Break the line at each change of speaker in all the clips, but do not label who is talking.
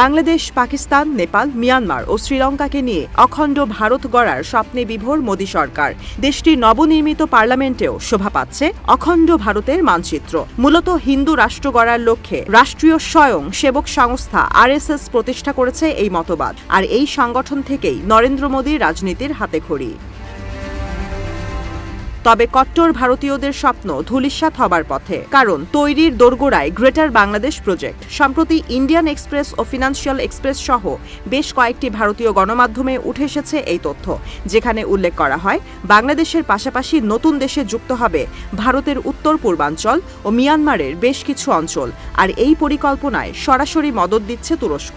Bangladesh, Pakistan, Nepal, Myanmar ও শ্রীলঙ্কাকে নিয়ে অখণ্ড ভারত গড়ার স্বপ্নে বিভোর মোদী সরকার। দেশটির নবনির্মিত পার্লামেন্টেও শোভা পাচ্ছে অখণ্ড ভারতের মানচিত্র। মূলত হিন্দু রাষ্ট্র গড়ার লক্ষ্যে রাষ্ট্রীয় স্বয়ং সেবক সংস্থা আরএসএস প্রতিষ্ঠা করেছে এই মতবাদ। আর এই সংগঠন থেকেই নরেন্দ্র মোদীর রাজনীতির হাতেখড়ি। তবে কট্টর ভারতীয়দের স্বপ্ন ধূলিসাৎ হবার পথে। কারণ তৈরির দোরগোড়ায় গ্রেটার বাংলাদেশ প্রজেক্ট। সম্প্রতি ইন্ডিয়ান এক্সপ্রেস ও ফিনান্সিয়াল এক্সপ্রেস সহ বেশ কয়েকটি ভারতীয় গণমাধ্যমে উঠে এসেছে এই তথ্য, যেখানে উল্লেখ করা হয়, বাংলাদেশের পাশাপাশি নতুন দেশে যুক্ত হবে ভারতের উত্তর পূর্বাঞ্চল ও মিয়ানমারের বেশ কিছু অঞ্চল। আর এই পরিকল্পনায় সরাসরি মদত দিচ্ছে তুরস্ক।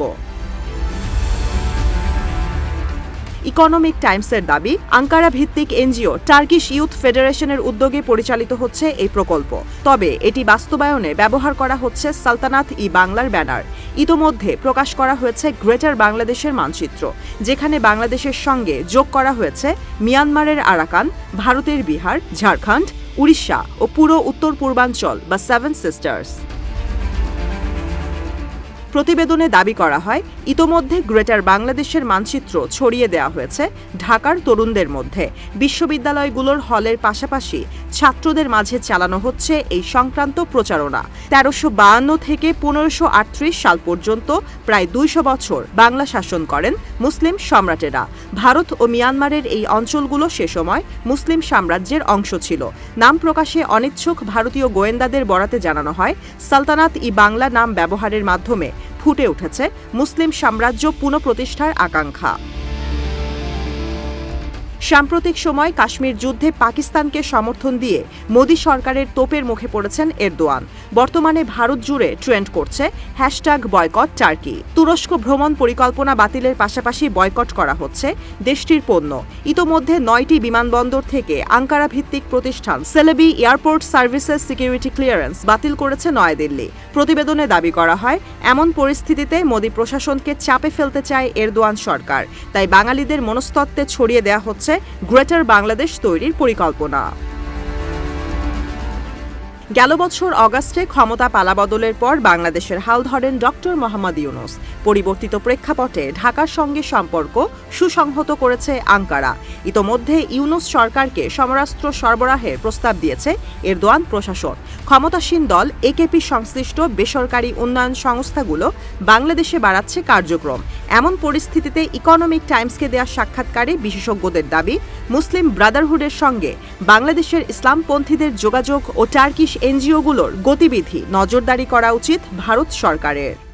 ইকোনমিক টাইমসের দাবি আঙ্কারা ভিত্তিক এনজিও টার্কিশ ইউথ ফেডারেশনের উদ্যোগে পরিচালিত হচ্ছে এই প্রকল্প। তবে এটি বাস্তবায়নে ব্যবহার করা হচ্ছে সালতানাত ই বাংলার ব্যানার। ইতোমধ্যে প্রকাশ করা হয়েছে গ্রেটার বাংলাদেশের মানচিত্র, যেখানে বাংলাদেশের সঙ্গে যোগ করা হয়েছে মিয়ানমারের আরাকান, ভারতের বিহার, ঝাড়খণ্ড, উড়িষ্যা ও পুরো উত্তর পূর্বাঞ্চল বা সেভেন সিস্টার্স। প্রতিবেদনে দাবি করা হয়, ইতোমধ্যে গ্রেটার বাংলাদেশের মানচিত্র ছড়িয়ে দেওয়া হয়েছে ঢাকার তরুণদের মধ্যে। বিশ্ববিদ্যালয়গুলোর হলের পাশাপাশি ছাত্রদের মাঝে চালানো হচ্ছে এই সংক্রান্ত প্রচারণা। তেরোশো বায়ান্ন থেকে পনেরোশো সাল পর্যন্ত প্রায় দুইশো বছর বাংলা শাসন করেন মুসলিম সম্রাটেরা। ভারত ও মিয়ানমারের এই অঞ্চলগুলো সে সময় মুসলিম সাম্রাজ্যের অংশ ছিল। নাম প্রকাশে অনিচ্ছুক ভারতীয় গোয়েন্দাদের বরাতে জানানো হয় সালতানাত ই বাংলা নাম ব্যবহারের মাধ্যমে ফুটে উঠেছে মুসলিম সাম্রাজ্য পুনঃপ্রতিষ্ঠার আকাঙ্ক্ষা। সাম্প্রতিক সময় কাশ্মীর যুদ্ধে পাকিস্তানকে সমর্থন দিয়ে মোদী সরকারের তোপের মুখে পড়েছেন এরদোয়ান। বর্তমানে ভারত জুড়ে ট্রেন্ড করছে হ্যাশট্যাগ বয়কট টার্কি। তুরস্ক ভ্রমণ পরিকল্পনা বাতিলের পাশাপাশি বয়কট করা হচ্ছে দেশটির পণ্য। ইতোমধ্যে নয়টি বিমানবন্দর থেকে আঙ্কারা ভিত্তিক প্রতিষ্ঠান Celebi airport services security clearance বাতিল করেছে নয়াদিল্লি। প্রতিবেদনে দাবি করা হয়, এমন পরিস্থিতিতে মোদী প্রশাসনকে চাপে ফেলতে চায় এরদোয়ান সরকার। তাই বাঙালিদের মনস্তত্ত্বে ছড়িয়ে দেওয়া হচ্ছে গ্রেটার বাংলাদেশ তৈরির পরিকল্পনা। গেল বছর অগাস্টে ক্ষমতা পালাবদলের পর বাংলাদেশের হাল ধরেন ডক্টর মোহাম্মদ ইউনুস। পরিবর্তিত প্রেক্ষাপটে ঢাকার সঙ্গে সম্পর্ক সুসংহত করেছে আঙ্কারা। ইতোমধ্যে ইউনুস সরকারকে সমরাস্ত্র সরবরাহের প্রস্তাব দিয়েছে এরদোয়ান প্রশাসন। ক্ষমতাসীন দল একেপি সংশ্লিষ্ট বেসরকারি উন্নয়ন সংস্থাগুলো বাংলাদেশে বাড়াচ্ছে কার্যক্রম। এমন পরিস্থিতিতে ইকোনমিক টাইমসকে দেওয়া সাক্ষাৎকারে বিশেষজ্ঞদের দাবি, মুসলিম ব্রাদারহুডের সঙ্গে বাংলাদেশের ইসলামপন্থীদের যোগাযোগ ও টার্কিশ এনজিওগুলোর গতিবিধি নজরদারি করা উচিত ভারত সরকারের।